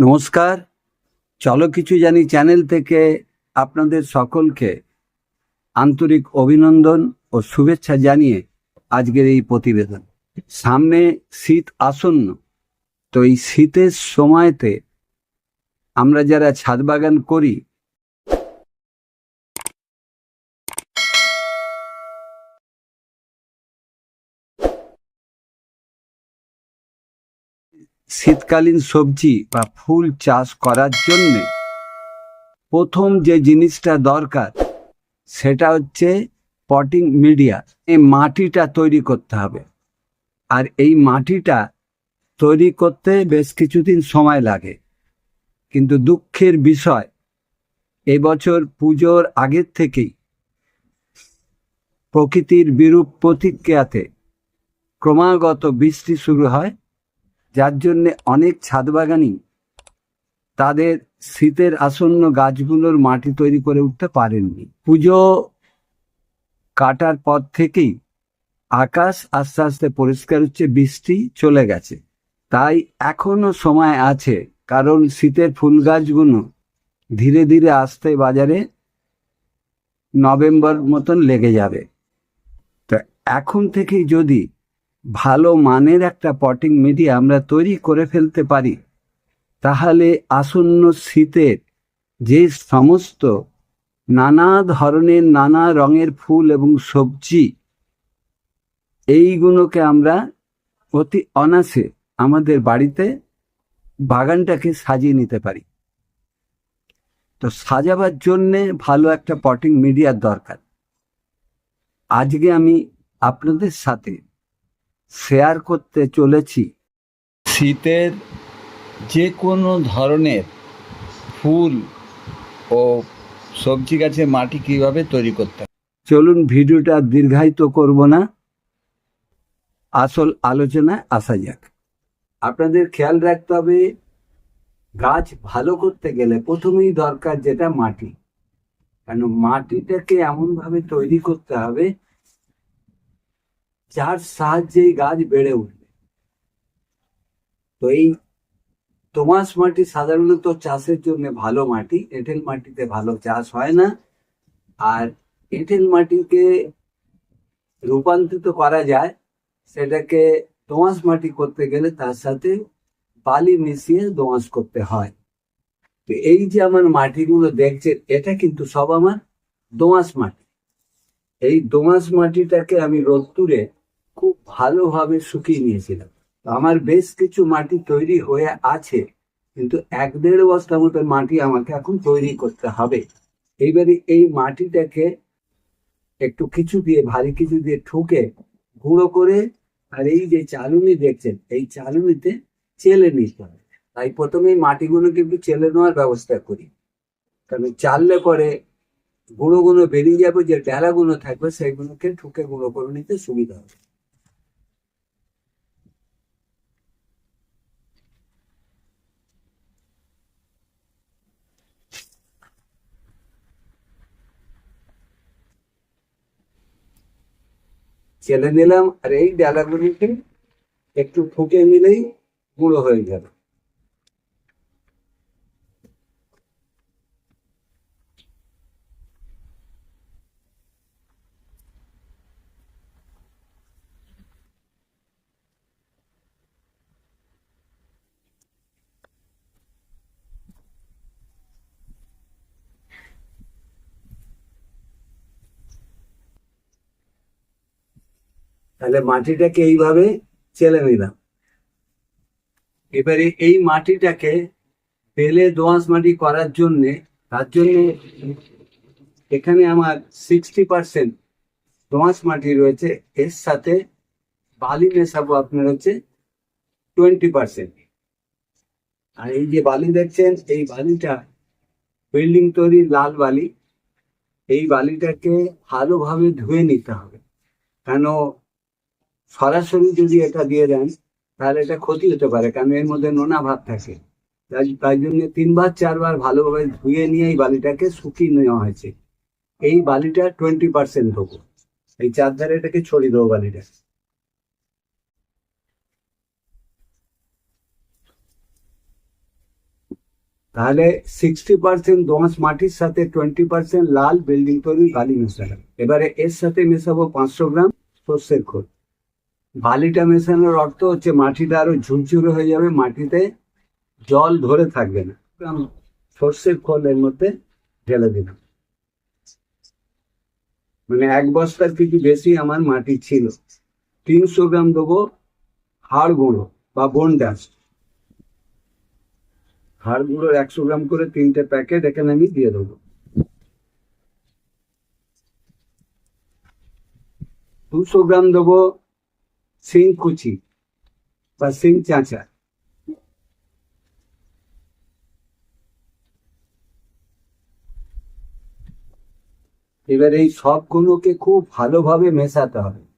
নমস্কার। চলো কিছু জানি চ্যানেল থেকে আপনাদের সকলকে আন্তরিক অভিনন্দন ও শুভেচ্ছা জানিয়ে আজকের এই প্রতিবেদন। সামনে শীত আসন্ন, তো এই শীতের সময়তে আমরা যারা ছাদ বাগান করি শীতকালীন সবজি বা ফুল চাষ করার জন্য প্রথম যে জিনিসটা দরকার, সেটা হচ্ছে পটিং মিডিয়া। এই মাটিটা তৈরি করতে হবে। আর এই মাটিটা তৈরি করতে বেশ কিছুদিন সময় লাগে। কিন্তু দুঃখের বিষয়, এবছর পুজোর আগের থেকেই প্রকৃতির বিরূপ প্রতিক্রিয়াতে ক্রমাগত বৃষ্টি শুরু হয়। যার জন্য অনেক ছাদ বাগানই তাদের শীতের আসন্ন গাছগুলোর মাটি তৈরি করে উঠতে পারেননি। পুজো কাটার পর থেকেই আকাশ আস্তে আস্তে পরিষ্কার হচ্ছে, বৃষ্টি চলে গেছে। তাই এখনও সময় আছে, কারণ শীতের ফুল গাছগুলো ধীরে ধীরে আসতে বাজারে নভেম্বর মতন লেগে যাবে। তো এখন থেকেই যদি ভালো মানের একটা পটিং মিডিয়া আমরা তৈরি করে ফেলতে পারি, তাহলে আসন্ন শীতের যে সমস্ত নানা ধরনের নানা রঙের ফুল এবং সবজি, এইগুলোকে আমরা অতি অনাসে আমাদের বাড়িতে বাগানটাকে সাজিয়ে নিতে পারি। তো সাজাবার জন্যে ভালো একটা পটিং মিডিয়ার দরকার। আজকে আমি আপনাদের সাথে শেয়ার করতে চলেছি। শীতের যে কোনো ধরনের ফুল ও সবজি গাছের মাটি কীভাবে তৈরি করতে চলুন ভিডিওটা দীর্ঘায়িত করব না। আসল আলোচনায় আসা যাক। আপনাদের খেয়াল রাখতে হবে গাছ ভালো করতে গেলে প্রথমেই দরকার যেটা মাটি। কেন মাটিটাকে এমনভাবে তৈরি করতে হবে যার সাহায্যে এই গাছ বেড়ে উঠবে। তো এই দোমাস মাটি সাধারণত চাষের জন্য ভালো মাটি, এঁটেল মাটিতে ভালো চাষ হয় না। আর এঁটেল মাটিকে রূপান্তরিত করা যায়, সেটাকে দোঁয়াশ মাটি করতে গেলে তার সাথে বালি মিশিয়ে দোঁয়াশ করতে হয়। তো এই যে আমার মাটিগুলো দেখছেন, এটা কিন্তু সব আমার দোঁয়াশ মাটি। এই দোঁয়াশ মাটিটাকে আমি রোদ্দুরে খুব ভালোভাবে শুকিয়ে নিয়েছিলাম। আমার বেশ কিছু মাটি তৈরি হয়ে আছে, কিন্তু এক দেড় বস্তা মতো মাটি আমাকে এখন তৈরি করতে হবে। এইবারে এই মাটিটাকে একটু কিছু দিয়ে, ভারী কিছু দিয়ে ঠুকে গুঁড়ো করে আর এই যে চালুনি দেখছেন, এই চালুনিতে চেলে নিতে হবে। তাই প্রথমে এই মাটিগুলোকে একটু চেলে নেওয়ার ব্যবস্থা করি। কারণ চাললে পরে গুঁড়োগুলো বেরিয়ে যাবে, যে ডেলাগুলো থাকবে সেইগুলোকে ঠুকে গুঁড়ো করে নিতে সুবিধা হবে। চেলে নিলাম আর এই ডালাগুলিকে একটু ফুকে নিলেই গুঁড়ো হয়ে যাবে। তাহলে মাটিটাকে এইভাবে চেলে নিলাম। এবারে এই মাটিটাকে পেলে দোঁয়াশ মাটি করার জন্য, তার জন্য এখানে আমার সিক্সটি পার্সেন্ট দোঁয়াশ মাটি রয়েছে। এর সাথে বালি মেশাবো আপনার হচ্ছে টোয়েন্টি পার্সেন্ট আর এই যে বালি দেখছেন, এই বালিটা বিল্ডিং তৈরি লাল বালি। এই বালিটাকে ভালোভাবে ধুয়ে নিতে হবে। কেন সরাসরি যদি এটা দিয়ে দেন, তাহলে এটা ক্ষতি হতে পারে, কারণ এর মধ্যে নোনা ভাব থাকে। তাই জন্য তিনবার, চারবার ভালোভাবে ধুয়ে নিয়ে এই বালিটাকে শুকিয়ে নেওয়া হয়েছে। এই বালিটা টোয়েন্টি পার্সেন্ট দেবো। এই চারধারে এটাকে ছড়িয়ে দেবো বালিটা। তাহলে সিক্সটি পার্সেন্ট দোঁয়াশ মাটির সাথে টোয়েন্টি পার্সেন্ট লাল বিল্ডিং তৈরি বালি মেশালাম। এবারে এর সাথে মেশাবো পাঁচশো গ্রাম সর্ষের খোল। বালিটা মেশানোর অর্থ হচ্ছে মাটিটা আরও ঝুরঝুরে হয়ে যাবে, মাটিতে জল ধরে থাকবে না। সর্ষের খোল এর মধ্যে ঢেলে দিলাম। মানে এক বস্তার কিছু বেশি আমার মাটি ছিল। তিনশো গ্রাম দেবো হাড় গুঁড়ো বা বোন ডাস্ট হাড় গুঁড়োর একশো গ্রাম করে তিনটে প্যাকেট এখানে আমি দিয়ে দেবো। দুশো গ্রাম দেবো শিং কুচি বা শিং চাঁচা এবার এই সবগুলোকে খুব ভালোভাবে মেশাতে হবে।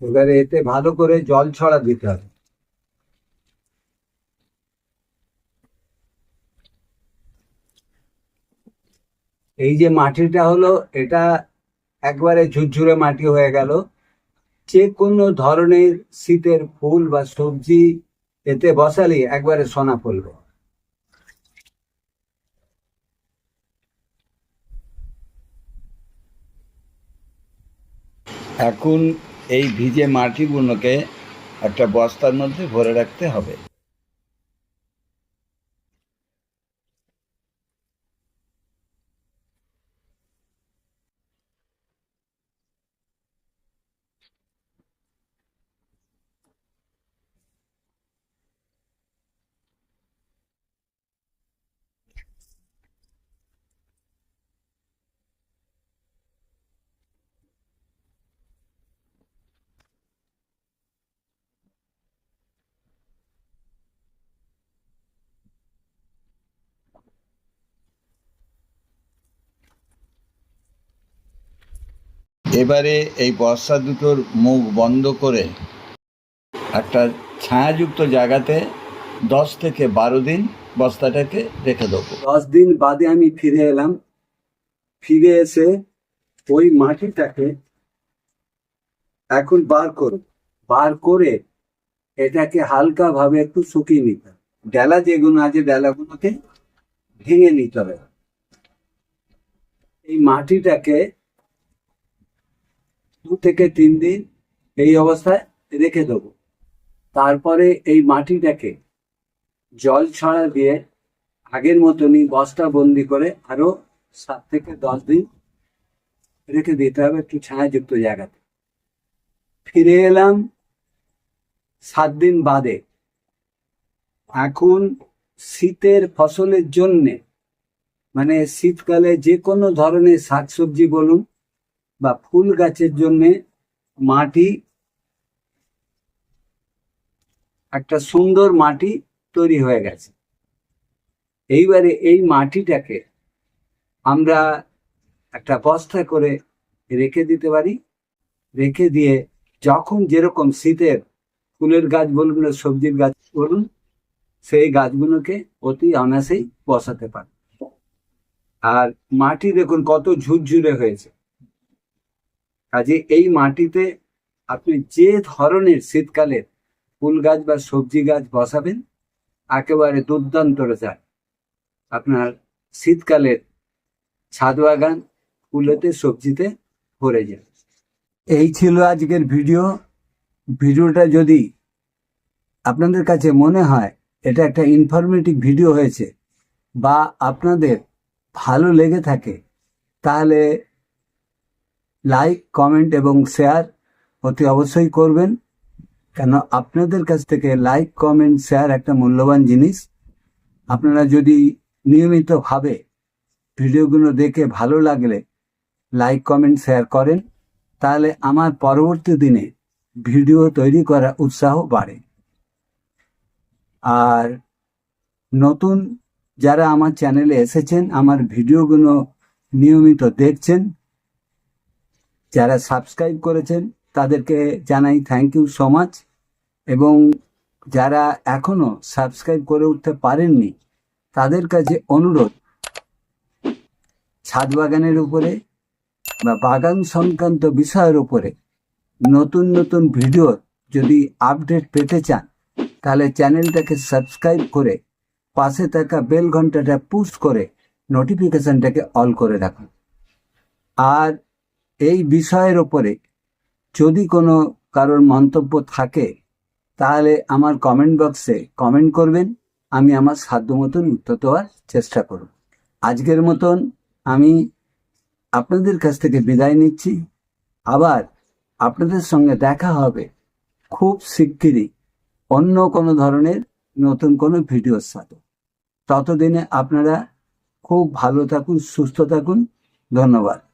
এবারে এতে ভালো করে জল ছড়া দিতে হবে। এই যে মাটিটা হলো, এটা একবারে ঝুরঝুরে মাটি হয়ে গেল। যে কোনো ধরনের শীতের ফুল বা সবজি এতে বসালে একবারে সোনা ফলবে এখন এই ভিজে মাটিগুলোকে একটা বস্তার মধ্যে ভরে রাখতে হবে। এবারে এই বর্ষা দুটোর মুখ বন্ধ করে একটা ছায়াযুক্ত জায়গাতে দশ থেকে বারো দিন বস্তাটাকে রেখে দেবো। দশ দিন বাদে আমি ফিরে এলাম। ফিরে এসে ওই মাটিটাকে এখন বার করব। বার করে এটাকে হালকা ভাবে একটু শুকিয়ে নিতে হবে। ডেলা যেগুলো আছে ডেলাগুলোকে ভেঙে নিতে হবে। এই মাটিটাকে দু থেকে তিন দিন এই অবস্থায় রেখে দেবো। তারপরে এই মাটিটাকে জল ছড়া দিয়ে আগের মতনই বস্তা বন্দি করে আরও সাত থেকে দশ দিন রেখে দিতে হবে একটু ছায়াযুক্ত জায়গাতে। ফিরে এলাম সাত দিন বাদে। এখন শীতের ফসলের জন্যে মানে শীতকালে যে কোনো ধরনের শাকসবজি বলুন বা ফুল গাছের জন্য মাটি, একটা সুন্দর মাটি তৈরি হয়ে গেছে। এইবারে এই মাটিটাকে আমরা একটা বস্তা করে রেখে দিতে পারি। রেখে দিয়ে যখন যেরকম শীতের ফুলের গাছ বলুন আর সবজির গাছ বলুন, সেই গাছগুলোকে অতি অনাসেই বসাতে পারে আর মাটি দেখুন কত ঝুরঝুরে হয়েছে। কাজে এই মাটিতে আপনি যে ধরনের শীতকালে ফুল গাছ বা সবজি গাছ বসাবেন, একেবারে দুর্দান্ত রেজাল্ট আপনার শীতকালের ছাদ বাগান ফুলেতে, সবজিতে ভরে যায়। এই ছিল আজকের ভিডিও। ভিডিওটা যদি আপনাদের কাছে মনে হয় এটা একটা ইনফরমেটিভ ভিডিও হয়েছে বা আপনাদের ভালো লেগে থাকে, তাহলে লাইক কমেন্ট এবং শেয়ার অতি অবশ্যই করবেন। কেন আপনাদের কাছ থেকে লাইক কমেন্ট শেয়ার একটা মূল্যবান জিনিস। আপনারা যদি নিয়মিতভাবে ভিডিওগুলো দেখে ভালো লাগলে লাইক কমেন্ট শেয়ার করেন, তাহলে আমার পরবর্তী দিনে ভিডিও তৈরি করার উৎসাহ বাড়ে। আর নতুন যারা আমার চ্যানেলে এসেছেন, আমার ভিডিওগুলো নিয়মিত দেখছেন যারা সাবস্ক্রাইব করেছেন, তাদেরকে জানাই থ্যাংক ইউ সো মাচ এবং যারা এখনও সাবস্ক্রাইব করে উঠতে পারেননি, তাদের কাছে অনুরোধ, ছাদ বাগানের উপরে বা বাগান সংক্রান্ত বিষয়ের উপরে নতুন নতুন ভিডিও যদি আপডেট পেতে চান, তাহলে চ্যানেলটাকে সাবস্ক্রাইব করে পাশে থাকা বেল ঘন্টাটা পুশ করে নোটিফিকেশনটাকে অল করে রাখুন। আর এই বিষয়ের ওপরে যদি কোনো কারোর মন্তব্য থাকে, তাহলে আমার কমেন্ট বক্সে কমেন্ট করবেন। আমি আমার সাধ্য মতন উত্তর দেওয়ার চেষ্টা করব। আজকের মতন আমি আপনাদের কাছ থেকে বিদায় নিচ্ছি। আবার আপনাদের সঙ্গে দেখা হবে খুব শিগগিরই অন্য কোনো ধরনের নতুন কোনো ভিডিওর সাথে। ততদিনে আপনারা খুব ভালো থাকুন, সুস্থ থাকুন। ধন্যবাদ।